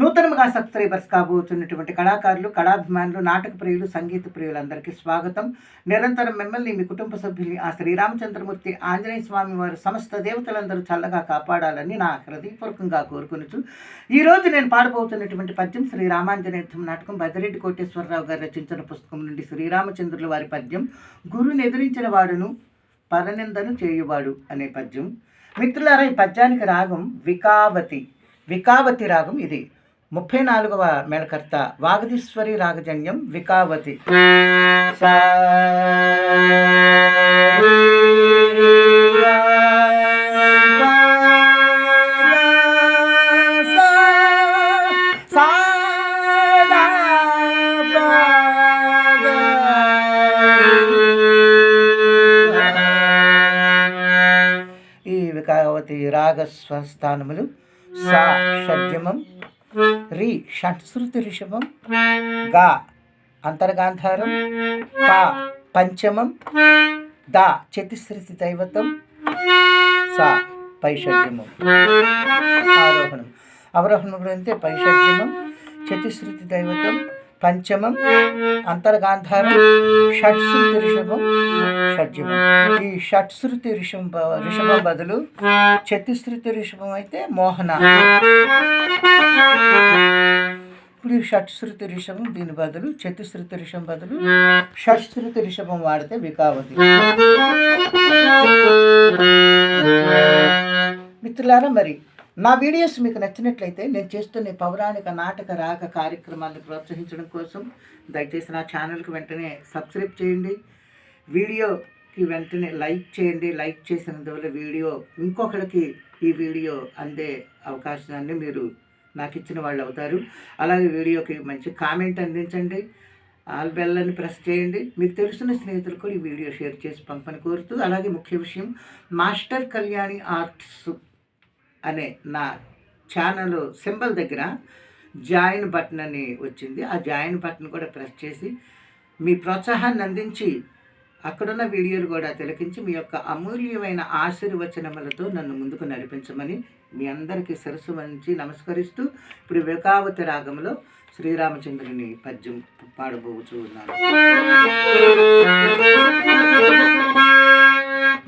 నూతనముగా subscribers కాబోతున్నటువంటి కళాకారులు కళాభిమానులు నాటక ప్రియులు సంగీత ప్రియులందరికీ స్వాగతం. నిరంతరం మిమ్మల్ని మీ కుటుంబ సభ్యుల్ని ఆ శ్రీరామచంద్రమూర్తి ఆంజనేయ స్వామి వారు సమస్త దేవతలందరూ చల్లగా కాపాడాలని నా హృదయపూర్వకంగా కోరుకునుచు. ఈరోజు నేను పాడబోతున్నటువంటి పద్యం శ్రీరామాంజనేయత్వం నాటకం బదిరెడ్డి కోటేశ్వరరావు గారు రచించిన పుస్తకం నుండి శ్రీరామచంద్రుల వారి పద్యం గురుని ఎదిరించిన వాడును పరనిందను చేయువాడు అనే పద్యం. మిత్రులారా ఈ పద్యానికి రాగం వికావతి వికావతి రాగం ఇది. ముప్పై నాలుగవ మేళకర్త వాగదీశ్వరి రాగజన్యం వికావతి. సా ఈ వికావతి రాగస్వస్థానములు సా షడ్జమం రి షట్శ్రుతి రిషభం గా అంతర్గాంధారం పా పంచమం దా చతిశ్రుతి దైవతం సా పైషడ్యమం. ఆరోహణం అవరోహణం అంటే పైషడ్యమం చతుశ్రుతి దైవతం పంచమం అంతర్గాంధారం షట్శ్రుతి రిషభం షడ్జమం ఈ షట్శ్రుతి రిషభం బ- రిషభం బదులు చతుశ్రుతి రిషభం అయితే మోహన. ఇప్పుడు షట్శ్రుతి రిషభం దీని బదులు చతుశ్రుతి రిషం బదులు షట్శ్రుతి రిషభం వాడితే వికావతి. మిత్రులారా మరి నా వీడియోస్ మీకు నచ్చినట్లయితే నేను చేస్తున్న పౌరాణిక నాటక రాగ కార్యక్రమాలను ప్రోత్సహించడం కోసం దయచేసి నా ఛానల్కి వెంటనే సబ్స్క్రైబ్ చేయండి. వీడియోకి వెంటనే లైక్ చేయండి. లైక్ చేసినందువల్ల వీడియో ఇంకొకరికి ఈ వీడియో అందే అవకాశాన్ని మీరు నాకు ఇచ్చిన వాళ్ళు అవుతారు. అలాగే వీడియోకి మంచి కామెంట్ అందించండి. ఆల్ బెల్లని ప్రెస్ చేయండి. మీకు తెలిసిన స్నేహితులకు ఈ వీడియో షేర్ చేసి పంపని కోరుతూ అలాగే ముఖ్య విషయం మాస్టర్ కళ్యాణి ఆర్ట్స్ అనే నా ఛానల్ సింబల్ దగ్గర జాయిన్ బటన్ అని వచ్చింది. ఆ జాయిన్ బటన్ కూడా ప్రెస్ చేసి మీ ప్రోత్సాహాన్ని అందించి అక్కడున్న వీడియోలు కూడా తిలకించి మీ యొక్క అమూల్యమైన ఆశీర్వచనములతో నన్ను ముందుకు నడిపించమని మీ అందరికీ సరస్సు మంచి నమస్కరిస్తూ ఇప్పుడు వికావతి రాగంలో శ్రీరామచంద్రుని పద్యం పాడబోచు ఉన్నాను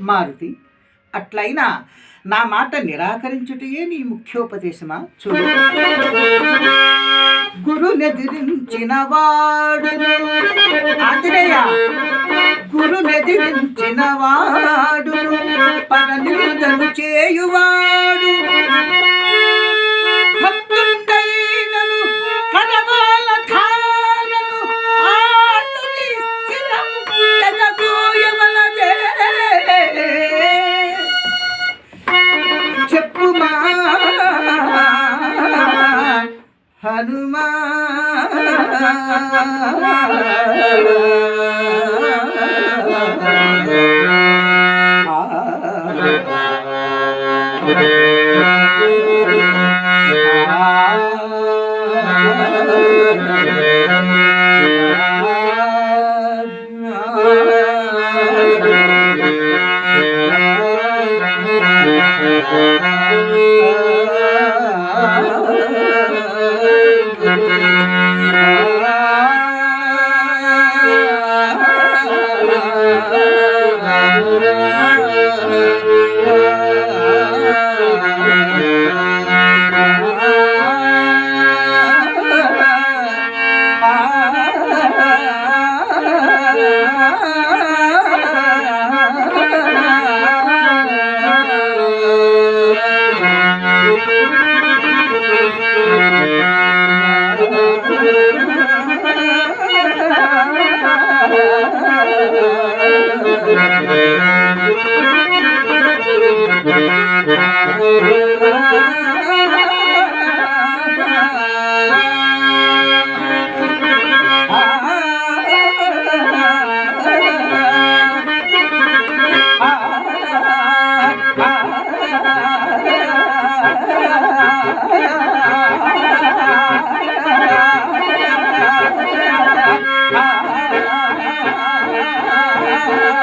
మారుతి అట్లయినా నా మాట నిరాకరించుటయే నీ ముఖ్యోపదేశమా? చూడు. గురునెదిరించిన వాడు ఆంజనేయ గురునెదిరించిన వాడు పరనిందను చేయువాడు. Thank you.